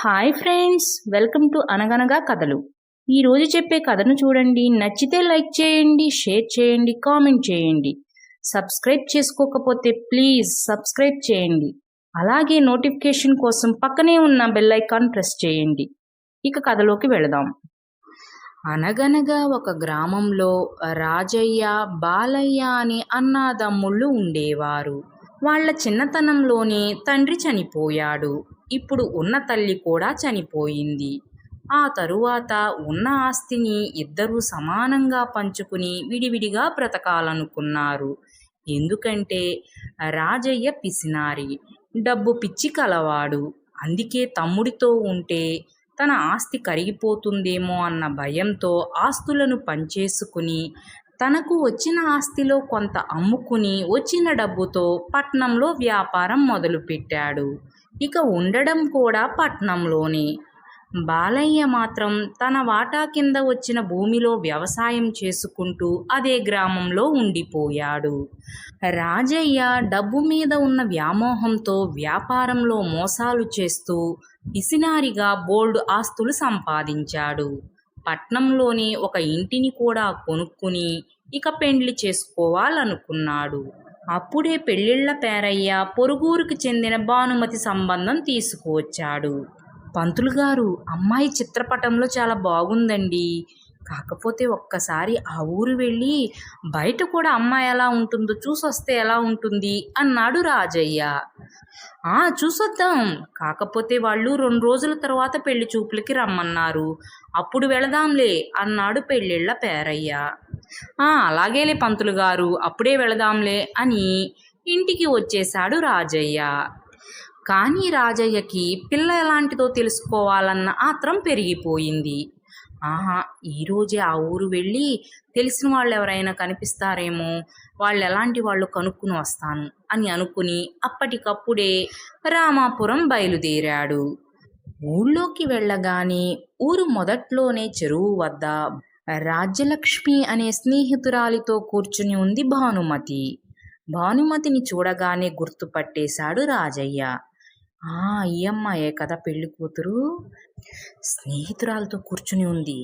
Hi friends welcome to అనగనగా కథలు. ఈరోజు చెప్పే కథను చూడండి. నచ్చితే లైక్ చేయండి షేర్ చేయండి కామెంట్ చేయండి. సబ్స్క్రైబ్ చేసుకోకపోతే ప్లీజ్ సబ్స్క్రైబ్ చేయండి. అలాగే నోటిఫికేషన్ కోసం పక్కనే ఉన్న బెల్ ఐకాన్ ప్రెస్ చేయండి. ఇక కథలోకి వెళదాం. అనగనగా ఒక గ్రామంలో రాజయ్య బాలయ్య అని అన్నాదమ్ముళ్ళు ఉండేవారు. వాళ్ళ చిన్నతనంలోనే తండ్రి చనిపోయాడు. ఇప్పుడు ఉన్న తల్లి కూడా చనిపోయింది. ఆ తరువాత ఉన్న ఆస్తిని ఇద్దరూ సమానంగా పంచుకుని విడివిడిగా బ్రతకాలనుకున్నారు. ఎందుకంటే రాజయ్య పిసినారి డబ్బు పిచ్చి కలవాడు. అందుకే తమ్ముడితో ఉంటే తన ఆస్తి కరిగిపోతుందేమో అన్న భయంతో ఆస్తులను పంచేసుకుని తనకు వచ్చిన ఆస్తిలో కొంత అమ్ముకుని వచ్చిన డబ్బుతో పట్నంలో వ్యాపారం మొదలుపెట్టాడు. ఇక ఉండడం కూడా పట్నంలోనే. బాలయ్య మాత్రం తన వాటా కింద వచ్చిన భూమిలో వ్యవసాయం చేసుకుంటూ అదే గ్రామంలో ఉండిపోయాడు. రాజయ్య డబ్బు మీద ఉన్న వ్యామోహంతో వ్యాపారంలో మోసాలు చేస్తూ పిసినారిగా బోల్డ్ ఆస్తులు సంపాదించాడు. పట్నంలోని ఒక ఇంటిని కూడా కొనుక్కుని ఇక పెండ్లి చేసుకోవాలనుకున్నాడు. అప్పుడే పెళ్ళిళ్ళ పేరయ్య పొరుగురికి చెందిన భానుమతి సంబంధం తీసుకువచ్చాడు. పంతులు గారు అమ్మాయి చిత్రపటంలో చాలా బాగుందండి. కాకపోతే ఒక్కసారి ఆ ఊరు వెళ్ళి బయట కూడా అమ్మాయి ఎలా ఉంటుందో చూసొస్తే ఎలా ఉంటుంది అన్నాడు రాజయ్య. ఆ చూసొద్దాం. కాకపోతే వాళ్ళు రెండు రోజుల తర్వాత పెళ్ళి చూపులకి రమ్మన్నారు. అప్పుడు వెళదాంలే అన్నాడు పెళ్ళిళ్ళ పేరయ్య. ఆ అలాగేలే పంతులు గారు అప్పుడే వెళదాంలే అని ఇంటికి వచ్చేశాడు రాజయ్య. కానీ రాజయ్యకి పిల్ల ఎలాంటిదో తెలుసుకోవాలన్న ఆత్రం పెరిగిపోయింది. ఆహా ఈరోజే ఆ ఊరు వెళ్ళి తెలిసిన వాళ్ళు ఎవరైనా కనిపిస్తారేమో వాళ్ళు ఎలాంటి వాళ్ళు కనుక్కుని వస్తాను అని అనుకుని అప్పటికప్పుడే రామాపురం బయలుదేరాడు. ఊళ్ళోకి వెళ్ళగానే ఊరు మొదట్లోనే చెరువు వద్ద రాజ్యలక్ష్మి అనే స్నేహితురాలితో కూర్చుని ఉంది భానుమతి. భానుమతిని చూడగానే గుర్తుపట్టేశాడు రాజయ్య. ఆ ఈ అమ్మాయే కదా పెళ్ళి కూతురు? స్నేహితురాలతో కూర్చుని ఉంది.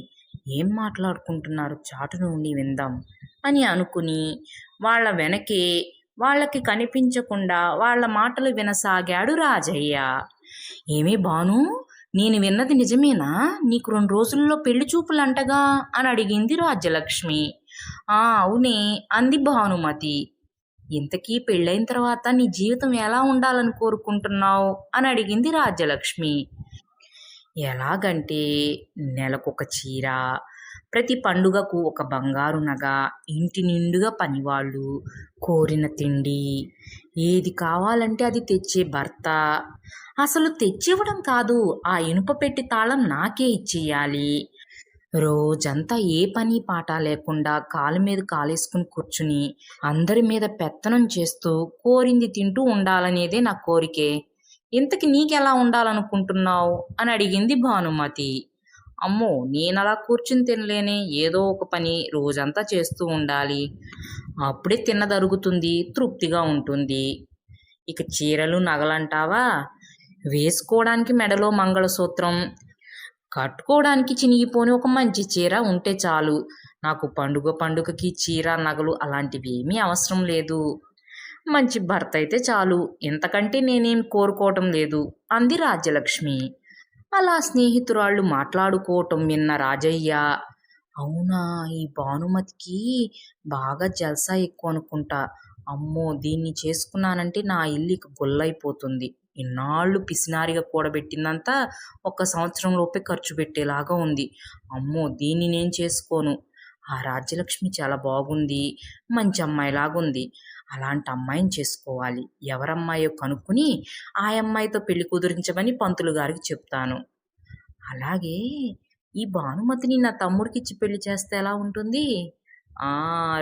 ఏం మాట్లాడుకుంటున్నారు? చాటును ఉండి విందాం అని అనుకుని వాళ్ళ వెనకే వాళ్ళకి కనిపించకుండా వాళ్ళ మాటలు వినసాగాడు రాజయ్య. ఏమీ బాను నేను విన్నది నిజమేనా? నీకు రెండు రోజుల్లో పెళ్ళి చూపులంటగా అని అడిగింది రాజ్యలక్ష్మి. ఆ అవునే అంది భానుమతి. ఇంతకీ పెళ్ళైన తర్వాత నీ జీవితం ఎలా ఉండాలని కోరుకుంటున్నావు? అని అడిగింది రాజ్యలక్ష్మి. ఎలాగంటే నెలకొక చీర ప్రతి పండుగకు ఒక బంగారు నగ ఇంటి నిండుగా పనివాళ్ళు కోరిన తిండి ఏది కావాలంటే అది తెచ్చే భర్త. అసలు తెచ్చివ్వడం కాదు ఆ ఇనుప పెట్టి తాళం నాకే ఇచ్చేయాలి. రోజంతా ఏ పని పాట లేకుండా కాలు మీద కాలేసుకుని కూర్చుని అందరి మీద పెత్తనం చేస్తూ కోరింది తింటూ ఉండాలనేదే నా కోరికే. ఇంతకి నీకెలా ఉండాలనుకుంటున్నావు? అని అడిగింది భానుమతి. అమ్మో నేను అలా కూర్చుని తినలేనే ఏదో ఒక పని రోజంతా చేస్తూ ఉండాలి. అప్పుడే తిన్నదరుగుతుంది తృప్తిగా ఉంటుంది. ఇక చీరలు నగలంటావా? వేసుకోవడానికి మెడలో మంగళసూత్రం కట్టుకోవడానికి చినిగిపోని ఒక మంచి చీర ఉంటే చాలు. నాకు పండుగ పండుగకి చీర నగలు అలాంటివి ఏమీ అవసరం లేదు. మంచి భర్త అయితే చాలు. ఇంతకంటే నేనేం కోరుకోవటం లేదు. అంది రాజ్యలక్ష్మి. అలా స్నేహితురాళ్ళు మాట్లాడుకోవటం విన్న రాజయ్య అవునా ఈ భానుమతికి బాగా జల్సా ఎక్కువ అనుకుంటా అమ్మో దీన్ని చేసుకున్నానంటే నా ఇల్లు ఇక గొల్లైపోతుంది. ఇన్నాళ్ళు పిసినారిగా కూడబెట్టిందంతా ఒక సంవత్సరం లోపే ఖర్చు పెట్టేలాగా ఉంది. అమ్మో! దీన్ని నేను చేసుకోను. ఆ రాజ్యలక్ష్మి చాలా బాగుంది. మంచి అమ్మాయిలాగుంది. అలాంటి అమ్మాయిని చేసుకోవాలి. ఎవరమ్మాయో కనుక్కుని ఆ అమ్మాయితో పెళ్ళి కుదిరించమని పంతులు గారికి చెప్తాను. అలాగే ఈ భానుమతిని నా తమ్ముడికి ఇచ్చి పెళ్ళి చేస్తే ఎలా ఉంటుంది? ఆ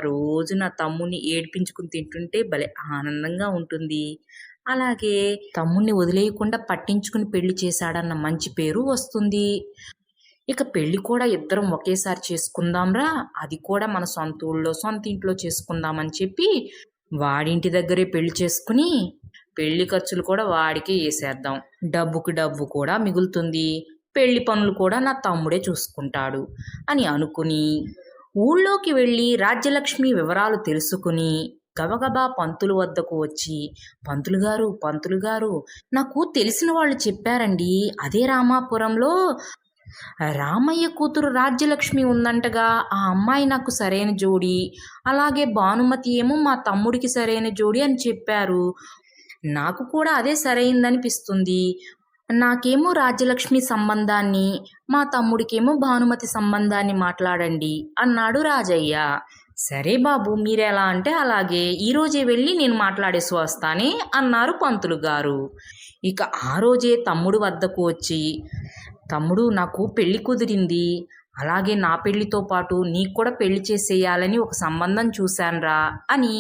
రోజు నా తమ్ముడిని ఏడిపించుకుని తింటుంటే భలే ఆనందంగా ఉంటుంది. అలాగే తమ్ముడిని వదిలేయకుండా పట్టించుకుని పెళ్ళి చేశాడన్న మంచి పేరు వస్తుంది. ఇక పెళ్ళి కూడా ఇద్దరం ఒకేసారి చేసుకుందాంరా అది కూడా మన సొంత ఊళ్ళో సొంత ఇంట్లో చేసుకుందామని చెప్పి వాడింటి దగ్గరే పెళ్ళి చేసుకుని పెళ్ళి ఖర్చులు కూడా వాడికే వేసేద్దాం. డబ్బుకి డబ్బు కూడా మిగులుతుంది. పెళ్ళి పనులు కూడా నా తమ్ముడే చూసుకుంటాడు అని అనుకుని ఊళ్ళోకి వెళ్ళి రాజ్యలక్ష్మి వివరాలు తెలుసుకుని గబగబా పంతులు వద్దకు వచ్చి పంతులు గారు పంతులు గారు నాకు తెలిసిన వాళ్ళు చెప్పారండి అదే రామాపురంలో రామయ్య కూతురు రాజ్యలక్ష్మి ఉందంటగా ఆ అమ్మాయి నాకు సరైన జోడి అలాగే భానుమతి ఏమో మా తమ్ముడికి సరైన జోడి అని చెప్పారు. నాకు కూడా అదే సరైందనిపిస్తుంది. నాకేమో రాజ్యలక్ష్మి సంబంధాన్ని మా తమ్ముడికేమో భానుమతి సంబంధాన్ని మాట్లాడండి అన్నాడు రాజయ్య. సరే బాబు మీరెలా అంటే అలాగే. ఈరోజే వెళ్ళి నేను మాట్లాడేసి వస్తానే అన్నారు పంతులు గారు. ఇక ఆ రోజే తమ్ముడు వద్దకు వచ్చి తమ్ముడు నాకు పెళ్ళి కుదిరింది. అలాగే నా పెళ్ళితో పాటు నీకు కూడా పెళ్ళి చేసేయాలని ఒక సంబంధం చూశాన్రా అని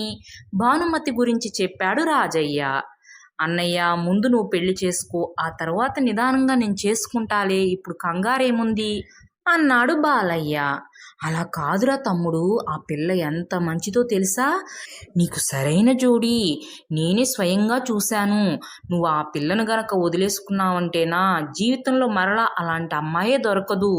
భానుమతి గురించి చెప్పాడు రాజయ్య. అన్నయ్య ముందు నువ్వు పెళ్ళి చేసుకో ఆ తర్వాత నిదానంగా నేను చేసుకుంటాలే. ఇప్పుడు కంగారేముంది? అన్నాడు బాలయ్య. అలా కాదురా తమ్ముడు ఆ పిల్ల ఎంత మంచిదో తెలుసా? నీకు సరైన జోడి. నేనే స్వయంగా చూశాను. నువ్వు ఆ పిల్లను గనక వదిలేసుకున్నావంటేనా జీవితంలో మరలా అలాంటి అమ్మాయే దొరకదు.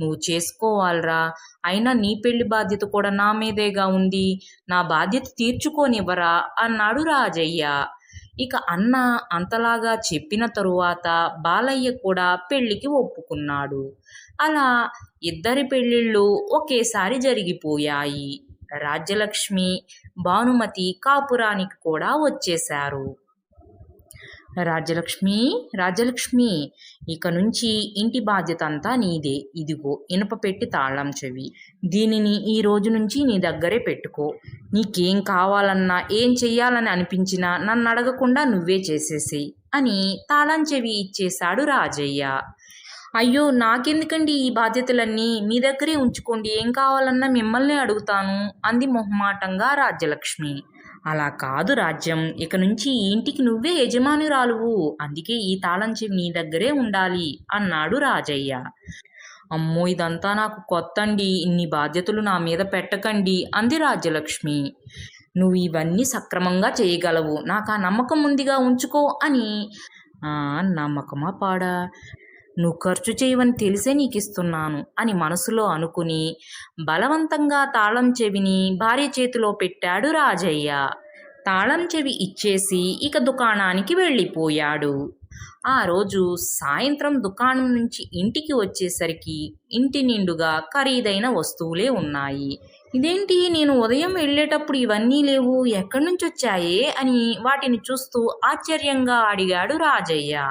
నువ్వు చేసుకోవాలరా. అయినా నీ పెళ్ళి బాధ్యత కూడా నా మీదేగా ఉంది. నా బాధ్యత తీర్చుకోనివ్వరా? అన్నాడు రాజయ్య. ఇక అన్న అంతలాగా చెప్పిన తరువాత బాలయ్య కూడా పెళ్ళికి ఒప్పుకున్నాడు. అలా ఇద్దరి పెళ్ళిళ్ళు ఒకేసారి జరిగిపోయాయి. రాజ్యలక్ష్మి భానుమతి కాపురానికి కూడా వచ్చేశారు. రాజ్యలక్ష్మి రాజ్యలక్ష్మి ఇక నుంచి ఇంటి బాధ్యత అంతా నీదే. ఇదిగో ఇనుప పెట్టి తాళం చెవి. దీనిని ఈ రోజు నుంచి నీ దగ్గరే పెట్టుకో. నీకేం కావాలన్నా ఏం చెయ్యాలని అనిపించినా నన్ను అడగకుండా నువ్వే చేసేసి అని తాళం చెవి ఇచ్చేశాడు రాజయ్య. అయ్యో నాకెందుకండి ఈ బాధ్యతలన్నీ? మీ దగ్గరే ఉంచుకోండి. ఏం కావాలన్నా మిమ్మల్ని అడుగుతాను అంది మొహమాటంగా రాజ్యలక్ష్మి. అలా కాదు రాజ్యం. ఇక నుంచి ఈ ఇంటికి నువ్వే యజమానురాలువు. అందుకే ఈ తాళం చెవి నీ దగ్గరే ఉండాలి అన్నాడు రాజయ్య. అమ్మో ఇదంతా నాకు కొత్త అండి ఇన్ని బాధ్యతలు నా మీద పెట్టకండి అంది రాజ్యలక్ష్మి. నువ్వు ఇవన్నీ సక్రమంగా చేయగలవు. నాకు ఆ నమ్మకం ఉందిగా ఉంచుకో అని. నమ్మకమా పాడా? నువ్వు ఖర్చు చేయవని తెలిసే నీకు ఇస్తున్నాను అని మనసులో అనుకుని బలవంతంగా తాళం చెవిని భార్య చేతిలో పెట్టాడు రాజయ్య. తాళం చెవి ఇచ్చేసి ఇక దుకాణానికి వెళ్ళిపోయాడు. ఆ రోజు సాయంత్రం దుకాణం నుంచి ఇంటికి వచ్చేసరికి ఇంటి నిండుగా ఖరీదైన వస్తువులే ఉన్నాయి. ఇదేంటి నేను ఉదయం వెళ్ళేటప్పుడు ఇవన్నీ లేవు ఎక్కడి నుంచి వచ్చాయే అని వాటిని చూస్తూ ఆశ్చర్యంగా అడిగాడు రాజయ్య.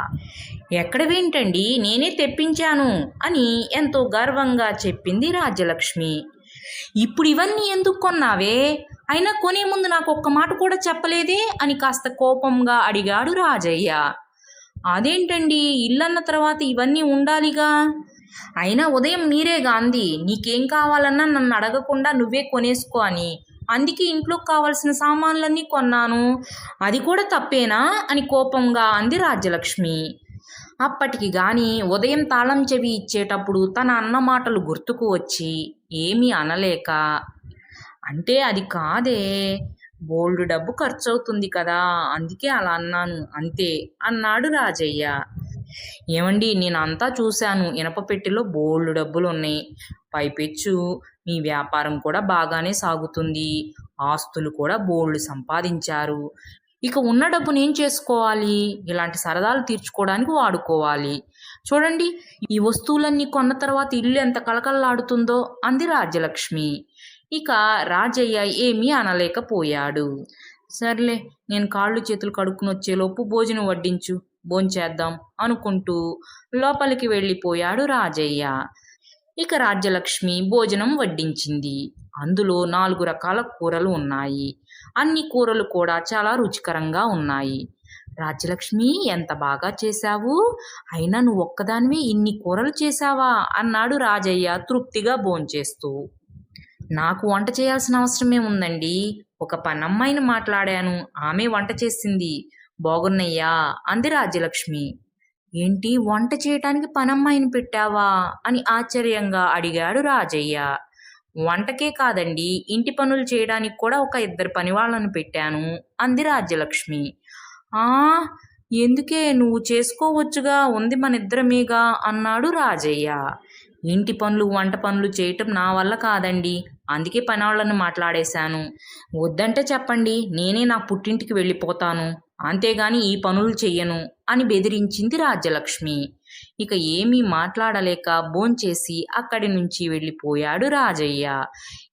ఎక్కడవేంటండి? నేనే తెప్పించాను అని ఎంతో గర్వంగా చెప్పింది రాజ్యలక్ష్మి. ఇప్పుడు ఇవన్నీ ఎందుకు కొన్నావే? అయినా కొనే ముందు నాకు ఒక్క మాట కూడా చెప్పలేదే అని కాస్త కోపంగా అడిగాడు రాజయ్య. అదేంటండి? ఇల్లన్న తర్వాత ఇవన్నీ ఉండాలిగా? అయినా ఉదయం మీరే గాంధీ నీకేం కావాలన్నా నన్ను అడగకుండా నువ్వే కొనేసుకో అని. అందుకే ఇంట్లోకి కావాల్సిన సామాన్లన్నీ కొన్నాను. అది కూడా తప్పేనా? అని కోపంగా అంది రాజ్యలక్ష్మి. అప్పటికి గాని ఉదయం తాళం చెవి ఇచ్చేటప్పుడు తన అన్న మాటలు గుర్తుకు వచ్చి ఏమీ అనలేక అంటే అది కాదే బోల్డ్ డబ్బు ఖర్చవుతుంది కదా అందుకే అలా అన్నాను అంతే అన్నాడు రాజయ్య. ఏమండి నేను అంతా చూశాను. ఇనప పెట్టెలో బోల్డ్ డబ్బులు ఉన్నాయి పైపెచ్చు. మీ వ్యాపారం కూడా బాగానే సాగుతుంది. ఆస్తులు కూడా బోల్డ్ సంపాదించారు. ఇక ఉన్న డబ్బును ఏం చేసుకోవాలి? ఇలాంటి సరదాలు తీర్చుకోవడానికి వాడుకోవాలి. చూడండి ఈ వస్తువులన్నీ కొన్న తర్వాత ఇల్లు ఎంత కలకలలాడుతుందో అంది రాజ్యలక్ష్మి. ఇక రాజయ్య ఏమీ అనలేకపోయాడు. సర్లే నేను కాళ్ళు చేతులు కడుక్కుని వచ్చేలోపు భోజనం వడ్డించు. భోంచేద్దాం అనుకుంటూ లోపలికి వెళ్ళిపోయాడు రాజయ్య. ఇక రాజ్యలక్ష్మి భోజనం వడ్డించింది. అందులో నాలుగు రకాల కూరలు ఉన్నాయి. అన్ని కూరలు కూడా చాలా రుచికరంగా ఉన్నాయి. రాజ్యలక్ష్మి ఎంత బాగా చేశావు? అయినా నువ్వు ఒక్కదానివే ఇన్ని కూరలు చేశావా? అన్నాడు రాజయ్య తృప్తిగా భోంచేస్తూ. నాకు వంట చేయాల్సిన అవసరమే ఉందండి. ఒక పనమ్మాయిని మాట్లాడాను. ఆమె వంట చేసింది. బాగున్నయ్యా అంది రాజ్యలక్ష్మి. ఏంటి వంట చేయటానికి పనమ్మాయిని పెట్టావా? అని ఆశ్చర్యంగా అడిగాడు రాజయ్య. వంటకే కాదండి ఇంటి పనులు చేయడానికి కూడా ఒక ఇద్దరు పనివాళ్ళను పెట్టాను అంది రాజ్యలక్ష్మి. ఆ ఎందుకే నువ్వు చేసుకోవచ్చుగా ఉంది మన ఇద్దరమేగా అన్నాడు రాజయ్య. ఇంటి పనులు వంట పనులు చేయటం నా వల్ల కాదండి అందుకే పనివాళ్ళని మాట్లాడేశాను. వద్దంటే చెప్పండి నేనే నా పుట్టింటికి వెళ్ళిపోతాను. అంతేగాని ఈ పనులు చెయ్యను అని బెదిరించింది రాజ్యలక్ష్మి. ఇక ఏమీ మాట్లాడలేక భోంచేసి అక్కడి నుంచి వెళ్ళిపోయాడు రాజయ్య.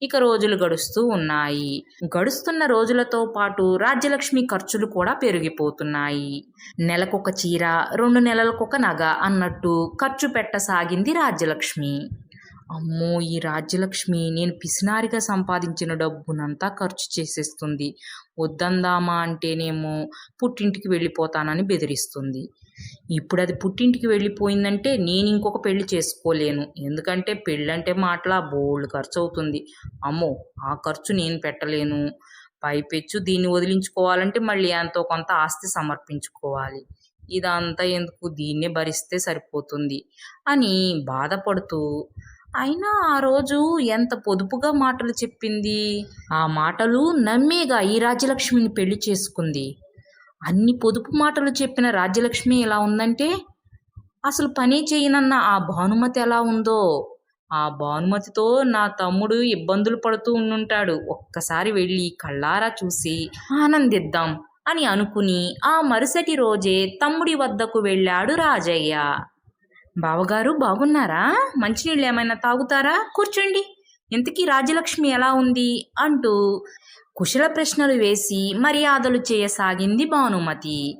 ఇక రోజులు గడుస్తూ ఉన్నాయి. గడుస్తున్న రోజులతో పాటు రాజ్యలక్ష్మి ఖర్చులు కూడా పెరిగిపోతున్నాయి. నెలకొక చీర రెండు నెలలకొక నగ అన్నట్టు ఖర్చు పెట్టసాగింది రాజ్యలక్ష్మి. అమ్మో ఈ రాజ్యలక్ష్మి నేను పిసినారిగా సంపాదించిన డబ్బునంతా ఖర్చు చేసేస్తుంది. వద్దందామా అంటేనేమో పుట్టింటికి వెళ్ళిపోతానని బెదిరిస్తుంది. ఇప్పుడు అది పుట్టింటికి వెళ్ళిపోయిందంటే నేను ఇంకొక పెళ్ళి చేసుకోలేను. ఎందుకంటే పెళ్ళంటే మాటలా బోల్డ్ ఖర్చు అవుతుంది అమ్మో ఆ ఖర్చు నేను పెట్టలేను. పైపెచ్చు దీన్ని వదిలించుకోవాలంటే మళ్ళీ ఎంతో కొంత ఆస్తి సమర్పించుకోవాలి. ఇదంతా ఎందుకు? దీన్నే భరిస్తే సరిపోతుంది అని బాధపడుతూ అయినా ఆ రోజు ఎంత పొదుపుగా మాటలు చెప్పింది. ఆ మాటలు నమ్మేగా ఈ రాజ్యలక్ష్మిని పెళ్ళి చేసుకుంది. అన్ని పొదుపు మాటలు చెప్పిన రాజ్యలక్ష్మి ఎలా ఉందంటే అసలు పని చేయనన్న ఆ భానుమతి ఎలా ఉందో. ఆ భానుమతితో నా తమ్ముడు ఇబ్బందులు పడుతూ ఉండుంటాడు. ఒక్కసారి వెళ్ళి కళ్ళారా చూసి ఆనందిద్దాం అని అనుకుని ఆ మరుసటి రోజే తమ్ముడి వద్దకు వెళ్ళాడు రాజయ్య. బావగారు బాగున్నారా? మంచినీళ్ళు ఏమైనా తాగుతారా? కూర్చోండి. ఇంతకీ రాజలక్ష్మి ఎలా ఉంది? అంటూ కుశల ప్రశ్నలు వేసి మర్యాదలు చేయసాగింది భానుమతి.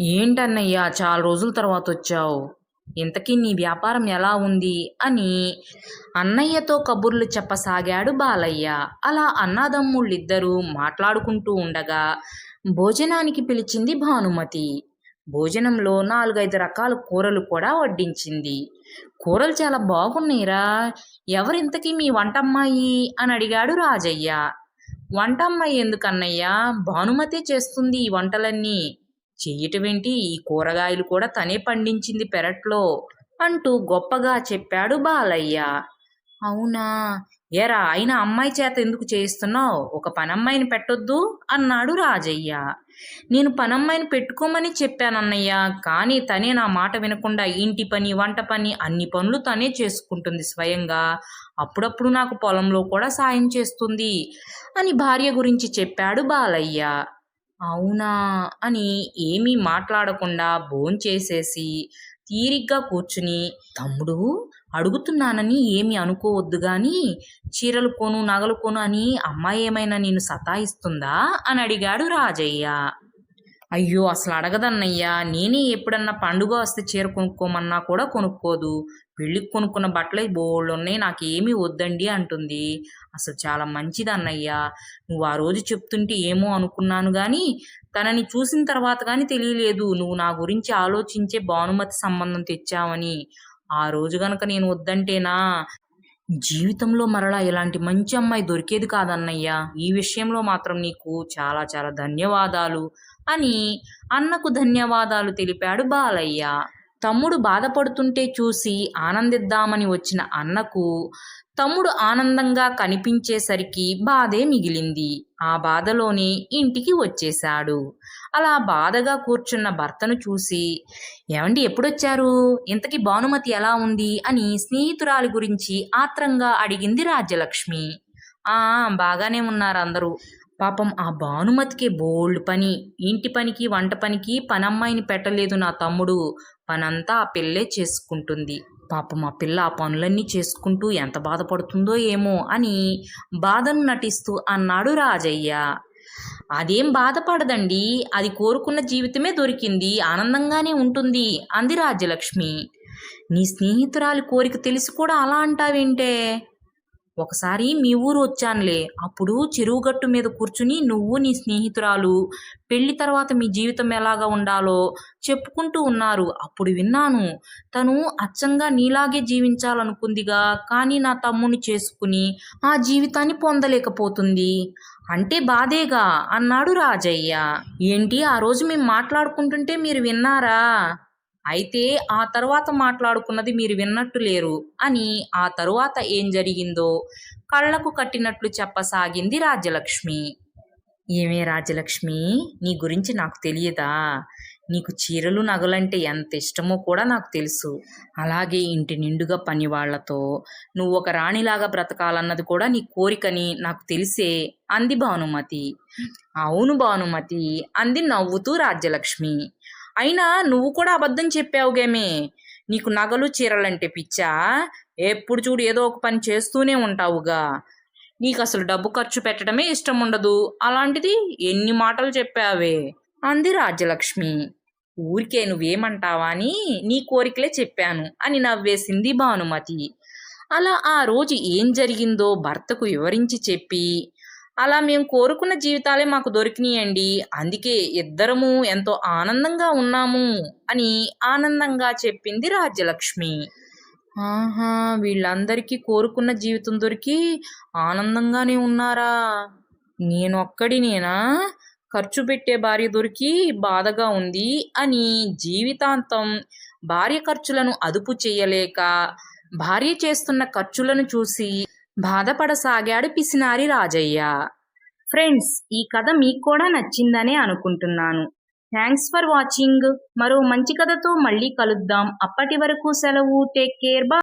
ఏంటన్నయ్యా చాలా రోజుల తర్వాత వచ్చావు. ఇంతకీ నీ వ్యాపారం ఎలా ఉంది? అని అన్నయ్యతో కబుర్లు చెప్పసాగాడు బాలయ్య. అలా అన్నాదమ్ముళ్ళిద్దరూ మాట్లాడుకుంటూ ఉండగా భోజనానికి పిలిచింది భానుమతి. భోజనంలో నాలుగైదు రకాల కూరలు కూడా వడ్డించింది. కూరలు చాలా బాగున్నాయిరా. ఎవరింతకీ మీ వంటమ్మాయి? అని అడిగాడు రాజయ్య. వంటమ్మాయి ఎందుకన్నయ్యా? భానుమతే చేస్తుంది ఈ వంటలన్నీ. చెయ్యటమేంటి? ఈ కూరగాయలు కూడా తనే పండించింది పెరట్లో అంటూ గొప్పగా చెప్పాడు బాలయ్య. అవునా? ఎరా అయిన అమ్మాయి చేత ఎందుకు చేయిస్తున్నావు? ఒక పనమ్మాయిని పెట్టొద్దు అన్నాడు రాజయ్య. నేను పనమ్మాయిని పెట్టుకోమని చెప్పానన్నయ్య. కానీ తనే నా మాట వినకుండా ఇంటి పని వంట పని అన్ని పనులు తనే చేసుకుంటుంది స్వయంగా. అప్పుడప్పుడు నాకు పొలంలో కూడా సాయం చేస్తుంది అని భార్య గురించి చెప్పాడు బాలయ్య. అవునా? అని ఏమీ మాట్లాడకుండా భోంచేసేసి తీరిగ్గా కూర్చుని తమ్ముడు అడుగుతున్నానని ఏమి అనుకోవద్దు కానీ చీరలు కొను నగలు కొను అని అమ్మాయి ఏమైనా నేను సతాయిస్తుందా? అని అడిగాడు రాజయ్య. అయ్యో అసలు అడగదన్నయ్యా. నేనే ఎప్పుడన్నా పండుగ వస్తే చీర కొనుక్కోమన్నా కూడా కొనుక్కోదు. పెళ్ళికి కొనుక్కున్న బట్టలే బోళ్ళు ఉన్నాయి నాకేమీ వద్దండి అంటుంది. అసలు చాలా మంచిది నువ్వు ఆ రోజు చెప్తుంటే ఏమో అనుకున్నాను కానీ తనని చూసిన తర్వాత కానీ తెలియలేదు. నువ్వు నా గురించి ఆలోచించే భానుమతి సంబంధం తెచ్చావని. ఆ రోజు గనక నేను వద్దంటేనా? జీవితంలో మరలా ఇలాంటి మంచి అమ్మాయి దొరికేది కాదన్నయ్యా. ఈ విషయంలో మాత్రం నీకు చాలా చాలా ధన్యవాదాలు అని అన్నకు ధన్యవాదాలు తెలిపాడు బాలయ్య. తమ్ముడు బాధపడుతుంటే చూసి ఆనందిద్దామని వచ్చిన అన్నకు తమ్ముడు ఆనందంగా కనిపించేసరికి బాధే మిగిలింది. ఆ బాధలోనే ఇంటికి వచ్చేశాడు. అలా బాధగా కూర్చున్న భర్తను చూసి ఏమండి ఎప్పుడొచ్చారు? ఇంతకీ భానుమతి ఎలా ఉంది? అని స్నేహితురాలి గురించి ఆత్రంగా అడిగింది రాజ్యలక్ష్మి. ఆ బాగానే ఉన్నారు అందరూ. పాపం ఆ భానుమతికి బోల్డ్ పని. ఇంటి పనికి వంట పనికి పనమ్మాయిని పెట్టలేదు నా తమ్ముడు. పనంతా ఆ పిల్లే చేసుకుంటుంది. పాపం ఆ పిల్ల ఆ పనులన్నీ చేసుకుంటూ ఎంత బాధపడుతుందో ఏమో అని బాధను నటిస్తూ అన్నాడు రాజయ్య. అదేం బాధపడదండి. అది కోరుకున్న జీవితమే దొరికింది. ఆనందంగానే ఉంటుంది అంది రాజ్యలక్ష్మి. నీ స్నేహితురాలి కోరిక తెలిసి కూడా అలా అంటావేంటే? ఒకసారి మీ ఊరు వచ్చానులే. అప్పుడు చెరువు గట్టు మీద కూర్చుని నువ్వు నీ స్నేహితురాలు పెళ్ళి తర్వాత మీ జీవితం ఎలాగా ఉండాలో చెప్పుకుంటూ ఉన్నారు. అప్పుడు విన్నాను. తను అచ్చంగా నీలాగే జీవించాలనుకుందిగా కానీ నా తమ్ముని చేసుకుని ఆ జీవితాన్ని పొందలేకపోతుంది. అంటే బాధేగా అన్నాడు రాజయ్య. ఏంటి? ఆ రోజు మేము మాట్లాడుకుంటుంటే మీరు విన్నారా? అయితే ఆ తరువాత మాట్లాడుకున్నది మీరు విన్నట్టు లేరు అని ఆ తరువాత ఏం జరిగిందో కళ్ళకు కట్టినట్లు చెప్పసాగింది రాజ్యలక్ష్మి. ఏమే రాజ్యలక్ష్మి? నీ గురించి నాకు తెలియదా? నీకు చీరలు నగలంటే ఎంత ఇష్టమో కూడా నాకు తెలుసు. అలాగే ఇంటి నిండుగా పనివాళ్ళతో నువ్వు ఒక రాణిలాగా బ్రతకాలన్నది కూడా నీ కోరికని నాకు తెలిసే అంది భానుమతి. అవును భానుమతి అంది నవ్వుతూ రాజ్యలక్ష్మి. అయినా నువ్వు కూడా అబద్ధం చెప్పావుగేమే నీకు నగలు చీరలంటే పిచ్చా? ఎప్పుడు చూడు ఏదో ఒక పని చేస్తూనే ఉంటావుగా. నీకు అసలు డబ్బు ఖర్చు పెట్టడమే ఇష్టం ఉండదు. అలాంటిది ఎన్ని మాటలు చెప్పావే? అంది రాజ్యలక్ష్మి. ఊరికే నువ్వేమంటావా అని నీ కోరికలే చెప్పాను అని నవ్వేసింది భానుమతి. అలా ఆ రోజు ఏం జరిగిందో భర్తకు వివరించి చెప్పి అలా మేము కోరుకున్న జీవితాలే మాకు దొరికినాయండి. అందుకే ఇద్దరము ఎంతో ఆనందంగా ఉన్నాము అని ఆనందంగా చెప్పింది రాజ్యలక్ష్మి. ఆహా వీళ్ళందరికీ కోరుకున్న జీవితం దొరికి ఆనందంగానే ఉన్నారా? నేనొక్కడినేనా? ఖర్చు పెట్టే భార్య దొరికి బాధగా ఉంది అని జీవితాంతం భార్య ఖర్చులను అదుపు చేయలేక భార్య చేస్తున్న ఖర్చులను చూసి బాధపడసాగాడు పిసినారి రాజయ్య. ఫ్రెండ్స్ ఈ కథ మీకు కూడా నచ్చిందనే అనుకుంటున్నాను. Thanks for watching. మరో మంచి కథతో మళ్ళీ కలుద్దాం. అప్పటి వరకు సెలవు. Take care. బా